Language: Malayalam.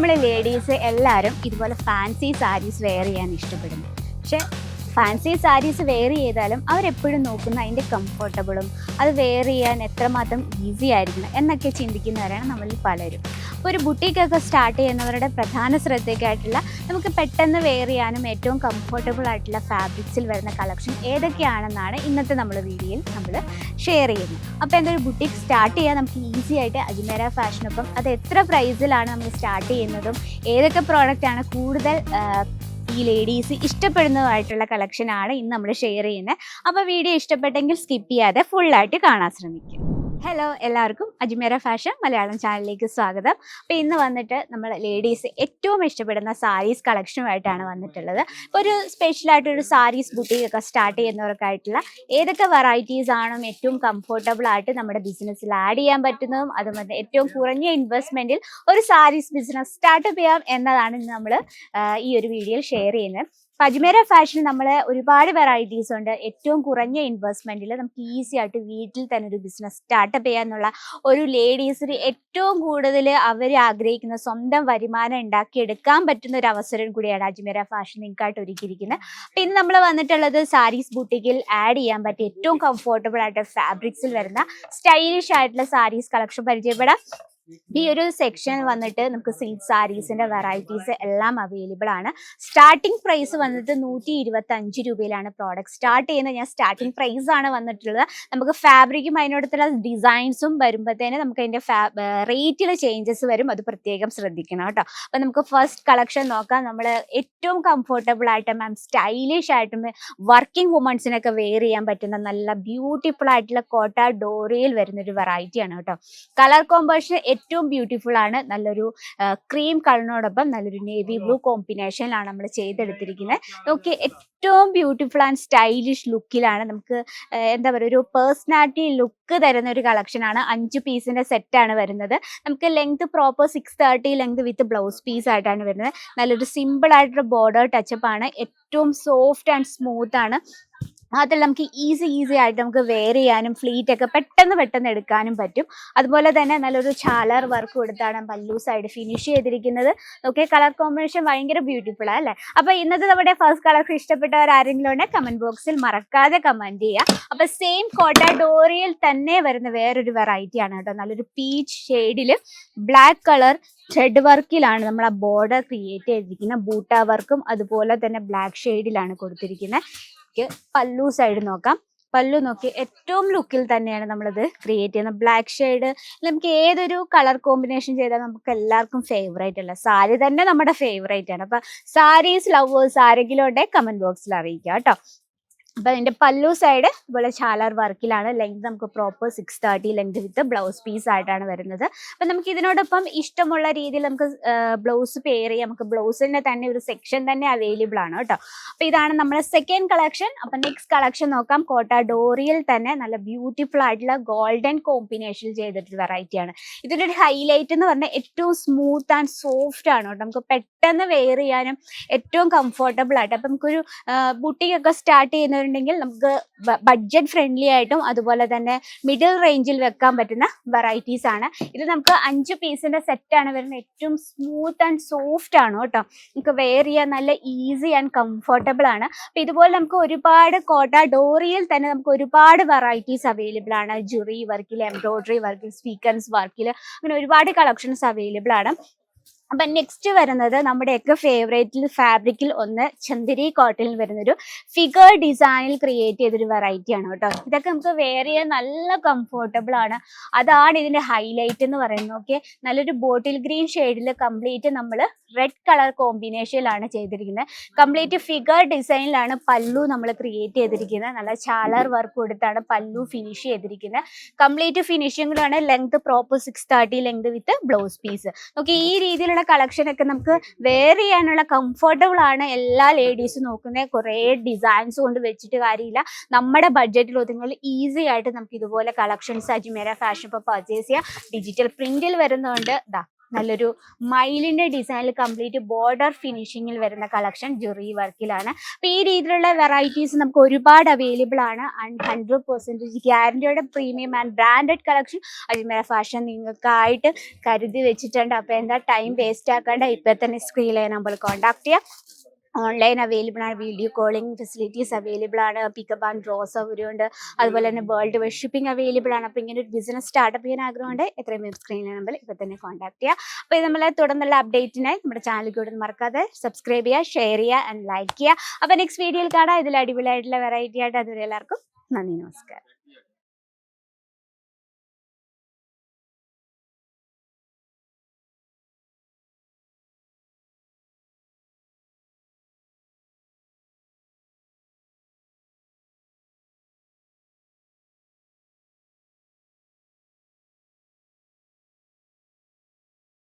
നമ്മൾ ലേഡീസ് എല്ലാവരും ഇതുപോലെ ഫാൻസി സാരീസ് വെയർ ചെയ്യാൻ ഇഷ്ടപ്പെടുന്നു. പക്ഷെ ഫാൻസി സാരീസ് വെയർ ചെയ്താലും അവരെപ്പോഴും നോക്കുന്ന അതിന്റെ കംഫർട്ടബിളും അത് വെയർ ചെയ്യാൻ എത്രമാത്രം ഈസി ആയിരിക്കണം എന്നൊക്കെ ചിന്തിക്കുന്നവരാണ് നമ്മളിൽ പലരും. അപ്പോൾ ഒരു ബുട്ടീക്കൊക്കെ സ്റ്റാർട്ട് ചെയ്യുന്നവരുടെ പ്രധാന ശ്രദ്ധയ്ക്കായിട്ടുള്ള നമുക്ക് പെട്ടെന്ന് വെയർ ചെയ്യാനും ഏറ്റവും കംഫർട്ടബിൾ ആയിട്ടുള്ള ഫാബ്രിക്സിൽ വരുന്ന കളക്ഷൻ ഏതൊക്കെയാണെന്നാണ് ഇന്നത്തെ നമ്മൾ വീഡിയോയിൽ നമ്മൾ ഷെയർ ചെയ്യുന്നത്. അപ്പോൾ എന്തൊരു ബുട്ടീക്ക് സ്റ്റാർട്ട് ചെയ്യാൻ നമുക്ക് ഈസി ആയിട്ട് അജ്മേര ഫാഷനൊപ്പം അത് എത്ര പ്രൈസിലാണ് നമ്മൾ സ്റ്റാർട്ട് ചെയ്യുന്നതും ഏതൊക്കെ പ്രോഡക്റ്റാണ് കൂടുതൽ ഈ ലേഡീസ് ഇഷ്ടപ്പെടുന്നതായിട്ടുള്ള കളക്ഷനാണ് ഇന്ന് നമ്മൾ ഷെയർ ചെയ്യുന്നത്. അപ്പോൾ വീഡിയോ ഇഷ്ടപ്പെട്ടെങ്കിൽ സ്കിപ്പ് ചെയ്യാതെ ഫുള്ളായിട്ട് കാണാൻ ശ്രമിക്കും. ഹലോ എല്ലാവർക്കും അജ്മേര ഫാഷൻ മലയാളം ചാനലിലേക്ക് സ്വാഗതം. അപ്പോൾ ഇന്ന് വന്നിട്ട് നമ്മൾ ലേഡീസ് ഏറ്റവും ഇഷ്ടപ്പെടുന്ന സാരീസ് കളക്ഷനുമായിട്ടാണ് വന്നിട്ടുള്ളത്. ഇപ്പോൾ ഒരു സ്പെഷ്യലായിട്ടൊരു സാരീസ് ബുട്ടീക്ക് ഒക്കെ സ്റ്റാർട്ട് ചെയ്യുന്നവർക്കായിട്ടുള്ള ഏതൊക്കെ വെറൈറ്റീസ് ആണോ ഏറ്റവും കംഫർട്ടബിൾ ആയിട്ട് നമ്മുടെ ബിസിനസ്സിൽ ആഡ് ചെയ്യാൻ പറ്റുന്നതും അതുപോലെ ഏറ്റവും കുറഞ്ഞ ഇൻവെസ്റ്റ്മെന്റിൽ ഒരു സാരീസ് ബിസിനസ് സ്റ്റാർട്ടപ്പ് ചെയ്യാം എന്നതാണ് ഇന്ന് നമ്മൾ ഈ ഒരു വീഡിയോയിൽ ഷെയർ ചെയ്യുന്നത്. പജ്മേര ഫാഷനിൽ നമ്മൾ ഒരുപാട് വെറൈറ്റീസ് ഉണ്ട്. ഏറ്റവും കുറഞ്ഞ ഇൻവെസ്റ്റ്മെന്റിൽ നമുക്ക് ഈസി ആയിട്ട് വീട്ടിൽ തന്നെ ഒരു ബിസിനസ് സ്റ്റാർട്ടപ്പ് ചെയ്യാന്നുള്ള ഒരു ലേഡീസിന് ഏറ്റവും കൂടുതൽ അവർ ആഗ്രഹിക്കുന്ന സ്വന്തം വരുമാനം ഉണ്ടാക്കിയെടുക്കാൻ പറ്റുന്ന ഒരു അവസരം കൂടിയാണ് അജ്മേര ഫാഷൻ നിങ്ങൾക്കായിട്ട് ഒരുക്കിയിരിക്കുന്നത്. അപ്പം ഇന്ന് നമ്മൾ വന്നിട്ടുള്ളത് സാരീസ് ബുട്ടിക്കിൽ ആഡ് ചെയ്യാൻ പറ്റിയ ഏറ്റവും കംഫോർട്ടബിൾ ആയിട്ട് ഫാബ്രിക്സിൽ വരുന്ന സ്റ്റൈലിഷ് ആയിട്ടുള്ള സാരീസ് കളക്ഷൻ പരിചയപ്പെടാം. ഈ ഒരു സെക്ഷൻ വന്നിട്ട് നമുക്ക് സിൽക്ക് സാരീസിന്റെ വെറൈറ്റീസ് എല്ലാം അവൈലബിൾ ആണ്. സ്റ്റാർട്ടിംഗ് പ്രൈസ് വന്നിട്ട് നൂറ്റി ഇരുപത്തി അഞ്ച് രൂപയിലാണ് പ്രോഡക്റ്റ് സ്റ്റാർട്ട് ചെയ്യുന്നത് ഞാൻ സ്റ്റാർട്ടിംഗ് പ്രൈസ് ആണ് വന്നിട്ടുള്ളത്. നമുക്ക് ഫാബ്രിക്കും അതിനോടത്തുള്ള ഡിസൈൻസും വരുമ്പോഴത്തേന് നമുക്ക് അതിന്റെ റേറ്റിൽ ചേഞ്ചസ് വരും. അത് പ്രത്യേകം ശ്രദ്ധിക്കണം കേട്ടോ. അപ്പൊ നമുക്ക് ഫസ്റ്റ് കളക്ഷൻ നോക്കാം. നമ്മൾ ഏറ്റവും കംഫർട്ടബിൾ ആയിട്ട് മാം സ്റ്റൈലിഷ് ആയിട്ടും വർക്കിംഗ് വുമൺസിനൊക്കെ വെയർ ചെയ്യാൻ പറ്റുന്ന നല്ല ബ്യൂട്ടിഫുൾ ആയിട്ടുള്ള കോട്ട ഡോറിയിൽ വരുന്ന ഒരു വെറൈറ്റിയാണ് കേട്ടോ. കളർ കോമ്പോസിഷൻ ഏറ്റവും ബ്യൂട്ടിഫുൾ ആണ്. നല്ലൊരു ക്രീം കളറിനോടൊപ്പം നല്ലൊരു നേവി ബ്ലൂ കോമ്പിനേഷനിലാണ് നമ്മൾ ചെയ്തെടുത്തിരിക്കുന്നത് നോക്കി ഏറ്റവും ബ്യൂട്ടിഫുൾ ആൻഡ് സ്റ്റൈലിഷ് ലുക്കിലാണ് നമുക്ക് എന്താ പറയുക ഒരു പേഴ്സണാലിറ്റി ലുക്ക് തരുന്ന ഒരു കളക്ഷൻ ആണ്. അഞ്ച് പീസിന്റെ സെറ്റ് ആണ് വരുന്നത്. നമുക്ക് length proper six thirty length with blouse piece ആയിട്ടാണ് വരുന്നത്. നല്ലൊരു സിമ്പിൾ ആയിട്ടൊരു ബോർഡർ ടച്ചപ്പ് ആണ്. ഏറ്റവും സോഫ്റ്റ് ആൻഡ് സ്മൂത്ത് ആണ്. അതല്ല നമുക്ക് ഈസി ഈസി ആയിട്ട് നമുക്ക് വെയർ ചെയ്യാനും ഫ്ലീറ്റ് ഒക്കെ പെട്ടെന്ന് പെട്ടെന്ന് എടുക്കാനും പറ്റും. അതുപോലെ തന്നെ നല്ലൊരു ചാലർ വർക്ക് കൊടുത്താണ് പല്ലു സൈഡ് ഫിനിഷ് ചെയ്തിരിക്കുന്നത്. ഓക്കെ കളർ കോമ്പിനേഷൻ ഭയങ്കര ബ്യൂട്ടിഫുൾ ആണ് അല്ലേ? അപ്പൊ ഇന്നത്തെ നമ്മുടെ ഫസ്റ്റ് കളർ ഇഷ്ടപ്പെട്ടവർ ആരെങ്കിലും ഉണ്ടെങ്കിൽ കമന്റ് ബോക്സിൽ മറക്കാതെ കമന്റ് ചെയ്യുക. അപ്പൊ സെയിം കോട്ട ഡോറിയിൽ തന്നെ വരുന്ന വേറൊരു വെറൈറ്റി ആണ് കേട്ടോ. നല്ലൊരു പീച്ച് ഷെയ്ഡിൽ ബ്ലാക്ക് കളർ ത്രെഡ് വർക്കിലാണ് നമ്മൾ ആ ബോർഡർ ക്രിയേറ്റ് ചെയ്തിരിക്കുന്നത്. ബൂട്ട വർക്കും അതുപോലെ തന്നെ ബ്ലാക്ക് ഷെയ്ഡിലാണ് കൊടുത്തിരിക്കുന്നത്. പല്ലു സൈഡ് നോക്കാം. പല്ലു നോക്കി ഏറ്റവും ലുക്കിൽ തന്നെയാണ് നമ്മളത് ക്രിയേറ്റ് ചെയ്യുന്നത്. ബ്ലാക്ക് ഷെയ്ഡ് നമുക്ക് ഏതൊരു കളർ കോമ്പിനേഷൻ ചെയ്താൽ നമുക്ക് എല്ലാവർക്കും ഫേവറേറ്റ് അല്ല? സാരി തന്നെ നമ്മുടെ ഫേവറേറ്റ് ആണ്. അപ്പൊ സാരീസ് ലവേഴ്സ് ആരെങ്കിലും ഉണ്ടെങ്കിൽ കമന്റ് ബോക്സിൽ അറിയിക്കുക കേട്ടോ. അപ്പൊ അതിന്റെ പല്ലു സൈഡ് ഇതുപോലെ ചാലർ വർക്കിലാണ് ലെങ്ത് നമുക്ക് proper six thirty length with blouse piece ആയിട്ടാണ് വരുന്നത്. അപ്പൊ നമുക്ക് ഇതിനോടൊപ്പം ഇഷ്ടമുള്ള രീതിയിൽ നമുക്ക് ബ്ലൗസ് ചെയ്യാം. നമുക്ക് ബ്ലൗസിന്റെ തന്നെ ഒരു സെക്ഷൻ തന്നെ അവൈലബിൾ ആണ് കേട്ടോ. അപ്പൊ ഇതാണ് നമ്മുടെ സെക്കൻഡ് കളക്ഷൻ അപ്പൊ നെക്സ്റ്റ് കളക്ഷൻ നോക്കാം. കോട്ട ഡോറിയിൽ തന്നെ നല്ല ബ്യൂട്ടിഫുൾ ആയിട്ടുള്ള ഗോൾഡൻ കോമ്പിനേഷൻ ചെയ്തിട്ട് വെറൈറ്റി ആണ്. ഇതിന്റെ ഒരു ഹൈലൈറ്റ് എന്ന് പറഞ്ഞാൽ ഏറ്റവും സ്മൂത്ത് ആൻഡ് സോഫ്റ്റ് ആണ് കേട്ടോ. നമുക്ക് പെട്ടെന്ന് വെയർ ചെയ്യാനും ഏറ്റവും കംഫർട്ടബിൾ ആയിട്ട്. അപ്പൊ നമുക്കൊരു ബുട്ടിക്കൊക്കെ സ്റ്റാർട്ട് ചെയ്യുന്നവരുണ്ടെങ്കിൽ നമുക്ക് ബഡ്ജറ്റ് ഫ്രണ്ട്ലി ആയിട്ടും അതുപോലെ തന്നെ മിഡിൽ റേഞ്ചിൽ വെക്കാൻ പറ്റുന്ന വെറൈറ്റീസ് ആണ്. ഇത് നമുക്ക് അഞ്ച് പീസിന്റെ സെറ്റ് ആണ് വരുന്നത്. ഏറ്റവും സ്മൂത്ത് ആൻഡ് സോഫ്റ്റ് ആണ് കേട്ടോ. നമുക്ക് വെയർ ചെയ്യാൻ നല്ല ഈസി ആൻഡ് കംഫർട്ടബിൾ ആണ്. അപ്പൊ ഇതുപോലെ നമുക്ക് ഒരുപാട് കോട്ട ഡോറിയിൽ തന്നെ നമുക്ക് ഒരുപാട് വെറൈറ്റീസ് അവൈലബിൾ ആണ്. ജുറി വർക്കിൽ എംബ്രോയിഡറി വർക്കിൽ സ്വീക്കൻസ് വർക്കിൽ അങ്ങനെ ഒരുപാട് കളക്ഷൻസ് അവൈലബിൾ ആണ്. അപ്പൊ നെക്സ്റ്റ് വരുന്നത് നമ്മുടെയൊക്കെ ഫേവറേറ്റിൽ ഫാബ്രിക്കിൽ ഒന്ന് ചന്ദരി കോട്ടണിൽ വരുന്നൊരു ഫിഗർ ഡിസൈനിൽ ക്രിയേറ്റ് ചെയ്തൊരു വെറൈറ്റി ആണ് കേട്ടോ. ഇതൊക്കെ നമുക്ക് വെയർ ചെയ്യാൻ നല്ല കംഫോർട്ടബിൾ ആണ്. അതാണ് ഇതിന്റെ ഹൈലൈറ്റ് എന്ന് പറയുന്നത്. ഓക്കെ നല്ലൊരു ബോട്ടിൽ ഗ്രീൻ ഷെയ്ഡിൽ കംപ്ലീറ്റ് നമ്മൾ റെഡ് കളർ കോമ്പിനേഷനിലാണ് ചെയ്തിരിക്കുന്നത്. കംപ്ലീറ്റ് ഫിഗർ ഡിസൈനിലാണ് പല്ലു നമ്മൾ ക്രിയേറ്റ് ചെയ്തിരിക്കുന്നത്. നല്ല ചാലർ വർക്ക് കൊടുത്താണ് പല്ലു ഫിനിഷ് ചെയ്തിരിക്കുന്നത്. Complete ഫിനിഷിങ്ങിലാണ് length proper six thirty length with blouse piece okay ഈ രീതിയിലുള്ള കളക്ഷൻ ഒക്കെ നമുക്ക് വെയർ ചെയ്യാനുള്ള കംഫർട്ടബിൾ ആണ് എല്ലാ ലേഡീസും നോക്കുന്നത്. കുറേ ഡിസൈൻസ് കൊണ്ട് വെച്ചിട്ട് കാര്യമില്ല. നമ്മുടെ ബഡ്ജറ്റിൽ ഒതുങ്ങുന്ന ഈസി ആയിട്ട് നമുക്ക് ഇതുപോലെ കളക്ഷൻസ് അജ്മേര ഫാഷൻ ഇപ്പോൾ പർച്ചേസ് ചെയ്യാം. ഡിജിറ്റൽ പ്രിന്റിൽ വരുന്നതുകൊണ്ട് ദാ നല്ലൊരു മൈലിന്റെ ഡിസൈനിൽ കംപ്ലീറ്റ് ബോർഡർ ഫിനിഷിങ്ങിൽ വരുന്ന കളക്ഷൻ ജുറി വർക്കിലാണ് അപ്പൊ ഈ രീതിയിലുള്ള വെറൈറ്റീസ് നമുക്ക് ഒരുപാട് അവൈലബിൾ ആണ്. And hundred percentage ഗ്യാരണ്ടിയോടെ premium and branded collection Ajmera fashion നിങ്ങൾക്കായിട്ട് കരുതി വെച്ചിട്ടുണ്ട്. അപ്പൊ എന്താ ടൈം വേസ്റ്റ് ആക്കാണ്ട് ഇപ്പൊ തന്നെ സ്ക്രീനിലെ നമ്മൾ കോൺടാക്ട് ചെയ്യാം. ഓൺലൈൻ അവൈലബിൾ ആണ് വീഡിയോ കോളിംഗ് ഫെസിലിറ്റീസ് അവൈലബിൾ ആണ് പിക്കപ്പ് ആൻഡ് ഡ്രോ സൗകര്യമുണ്ട്. അതുപോലെ തന്നെ വേൾഡ് ഷിപ്പിംഗ് അവൈലബിൾ ആണ്. അപ്പോൾ ഇങ്ങനെ ഒരു ബിസിനസ് സ്റ്റാർട്ടപ്പ് ചെയ്യാൻ ആഗ്രഹമുണ്ട് എത്രയും വേഗം സ്ക്രീനിലെ നമ്പർ ഇപ്പോൾ തന്നെ കോൺടാക്ട് ചെയ്യുക അപ്പോൾ ഇത് നമ്മളെ തുടർന്നുള്ള അപ്ഡേറ്റിനായി നമ്മുടെ ചാനൽ കൂടെ മറക്കാതെ സബ്സ്ക്രൈബ് ചെയ്യുക ഷെയർ ചെയ്യുക ആൻഡ് ലൈക്ക് ചെയ്യുക. അപ്പോൾ നെക്സ്റ്റ് വീഡിയോയിൽ കാണാം. ഇതിൽ അടിപൊളിയായിട്ടുള്ള വെറൈറ്റി ആയിട്ട്. അതുവരെ എല്ലാവർക്കും നന്ദി നമസ്കാരം.